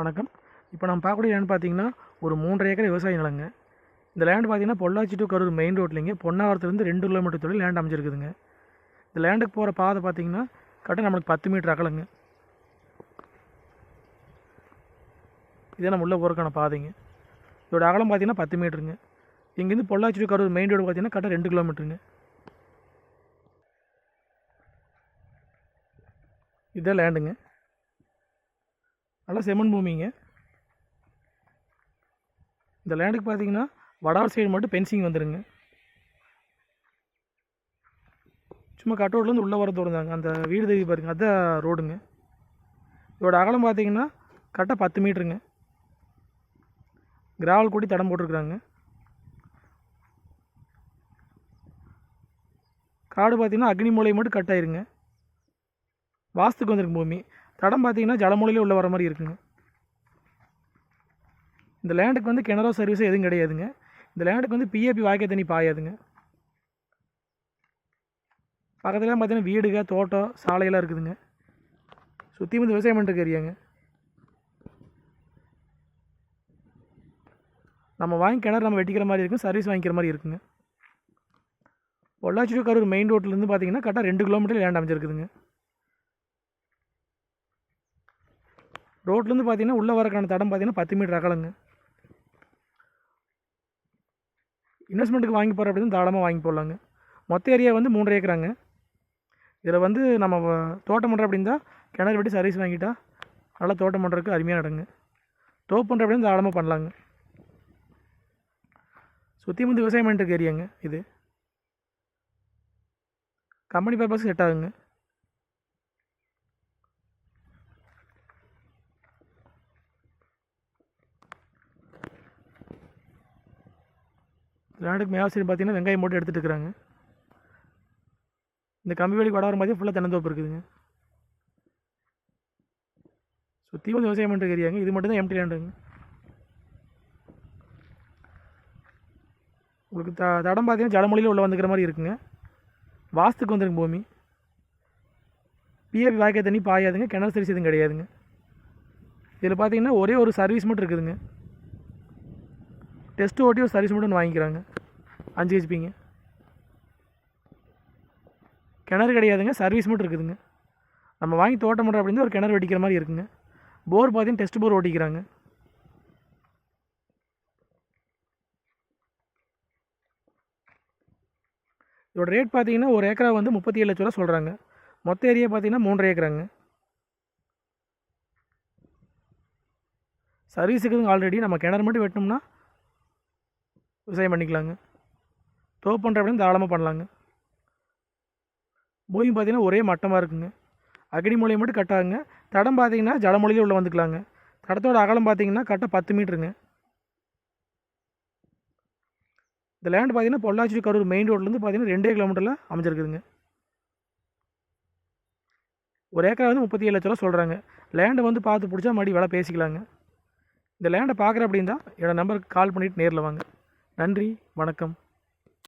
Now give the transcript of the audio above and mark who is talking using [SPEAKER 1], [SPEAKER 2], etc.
[SPEAKER 1] வணக்கம். இப்போ நம்ம பார்க்கக்கூடிய லேண்ட் பார்த்தீங்கன்னா ஒரு மூன்றரை ஏக்கர் விவசாய நிலங்க. இந்த லேண்ட் பார்த்தீங்கன்னா பொள்ளாச்சி டு கரூர் மெயின் ரோட்லேங்க பொன்னாவரத்துலேருந்து ரெண்டு கிலோமீட்டர் தொழில் லேண்ட் அமைஞ்சிருக்குதுங்க. இந்த லேண்டுக்கு போகிற பாதை பார்த்தீங்கன்னா கரெக்டாக நம்மளுக்கு பத்து மீட்டர் அகலங்க. இதே நம்ம உள்ள போகிறக்கான பாதைங்க. இதோட அகலம் பார்த்தீங்கன்னா பத்து மீட்டருங்க இங்கேருந்து Pollachi to Karur main road பார்த்தீங்கன்னா கரெக்டாக ரெண்டு கிலோமீட்டருங்க இதுதான் லேண்டுங்க நல்லா செம்மண் பூமிங்க. இந்த லேண்டுக்கு பார்த்தீங்கன்னா வடார் சைடு மட்டும் பென்சிங் வந்துடுங்க சும்மா கட் ரோட்லேருந்து உள்ளே வர தூரம் அந்த வீடு தெரிய பாருங்க அதுதான் ரோடுங்க இதோட அகலம் பார்த்தீங்கன்னா கரெக்டாக பத்து மீட்டருங்க கிராவல் கூட்டி தடம் போட்டிருக்குறாங்க. காடு பார்த்தீங்கன்னா அக்னி மூலையை மட்டும் கட் ஆயிருங்க. வாஸ்துக்கு வந்திருக்கு பூமி. தடம் பார்த்தீங்கன்னா ஜலமூலையில் உள்ள வர மாதிரி இருக்குங்க. இந்த லேண்டுக்கு வந்து கிணறோ சர்வீஸோ எதுவும் கிடையாதுங்க. இந்த லேண்டுக்கு வந்து பிஏபி வாய்க்கை தண்ணி பாயாதுங்க. பக்கத்துலாம் பார்த்தீங்கன்னா வீடுக தோட்டம் சாலையெல்லாம் இருக்குதுங்க. சுற்றி வந்து விவசாயம் பண்ணிட்டு ஏரியாங்க. நம்ம வாங்கி கிணறு நம்ம வெட்டிக்கிற மாதிரி இருக்கும் சர்வீஸ் வாங்கிக்கிற மாதிரி இருக்குங்க. பொள்ளாச்சி கரூர் மெயின் ரோட்லேருந்து பார்த்தீங்கன்னா கரெக்டாக ரெண்டு கிலோமீட்டர் லேண்ட் அமைஞ்சிருக்குதுங்க. ரோட்லேருந்து பார்த்தீங்கன்னா உள்ளே வரக்கான தடம் பார்த்தீங்கன்னா பத்து மீட்டர் அகலங்க. இன்வெஸ்ட்மெண்ட்டுக்கு வாங்கி போகிற அப்படின்னு தாராளமாக வாங்கி போடலாங்க. மொத்த ஏரியா வந்து மூன்றரை ஏக்கராங்க. இதில் வந்து நம்ம வ- தோட்டம் பண்ணுற அப்படின்னா கிணறு வெட்டி சர்வீஸ் வாங்கிட்டா நல்லா தோட்டம் பண்ணுறதுக்கு அருமையாக இடங்க. தோப்பு பண்ணுற அப்படின்னு தாராளமாக பண்ணலாங்க. சுற்றி வந்து விவசாயம் பண்ணிட்டு இருக்க ஏரியாங்க இது. கம்பெனி பர்பஸ் செட் ஆகுங்க. லேண்டுக்கு மேலே சைடு பார்த்தீங்கன்னா வெங்காயம் போட்டு எடுத்துகிட்டு இருக்கிறாங்க. இந்த கம்பி வேலைக்கு வட வரும் பார்த்தீங்கன்னா ஃபுல்லாக தென்னந்தோப்பு இருக்குதுங்க. சுற்றி வந்து விவசாயம் பண்ணுற ஏரியாங்க. இது மட்டும் தான் எம்டி லேண்டுங்க உங்களுக்கு த தடம் பார்த்தீங்கன்னா ஜடமொழியில் உள்ள வந்துக்கிற மாதிரி இருக்குங்க. வாஸ்துக்கு வந்துருங்க பூமி. பிஏபி வாய்க்கால் தண்ணி பாயாதுங்க. கிணறு சர்வீஸ் எதுவும் கிடையாதுங்க. இதில் பார்த்தீங்கன்னா ஒரே ஒரு சர்வீஸ் மட்டும் இருக்குதுங்க. டெஸ்ட் ஓட்டி ஒரு சர்வீஸ் மட்டும் வாங்கிக்கிறாங்க. அஞ்சு ஹெச்பிங்க கிணறு கிடையாதுங்க சர்வீஸ் மட்டும் இருக்குதுங்க. நம்ம வாங்கி தோட்டம் பண்ணுற அப்படின்னு ஒரு கிணறு வெடிக்கிற மாதிரி இருக்குங்க. போர் பார்த்தீங்கன்னா டெஸ்ட் போர் ஓட்டிக்கிறாங்க. இதோட ரேட் பார்த்தீங்கன்னா ஒரு ஏக்கரா வந்து முப்பத்தி ஏழு லட்ச ரூபா சொல்கிறாங்க மொத்த ஏரியா பார்த்தீங்கன்னா மூன்றரை ஏக்கராங்க. சர்வீஸ் இருக்குதுங்க ஆல்ரெடி நம்ம கிணறு மட்டும் வெட்டினோம்னா விவசாயம் பண்ணிக்கலாங்க. தோப்பு பண்ணுற அப்படின்னு தாராளமாக பண்ணலாங்க. பூமி பார்த்தீங்கன்னா ஒரே மட்டமாக இருக்குங்க. அக்னி மூலையை மட்டும் கட்டாகுங்க தடம் பார்த்தீங்கன்னா ஜடமொழியிலே உள்ளே வந்துக்கலாங்க. தடத்தோட அகலம் பார்த்தீங்கன்னா கரெக்டாக பத்து மீட்டருங்க. இந்த லேண்ட் பார்த்தீங்கன்னா பொள்ளாச்சி கரூர் மெயின் ரோட்லேருந்து பார்த்தீங்கன்னா ரெண்டே கிலோமீட்டரில் அமைஞ்சிருக்குதுங்க. ஒரு ஏக்கரை வந்து முப்பத்தி ஏழு லட்ச ரூபா சொல்கிறாங்க லேண்டை வந்து பார்த்து பிடிச்சா மறுபடியும் விலை பேசிக்கலாங்க. இந்த லேண்டை பார்க்குற அப்படின்னா என்னோடய நம்பருக்கு கால் பண்ணிவிட்டு நேரில் வாங்க. நன்றி வணக்கம்.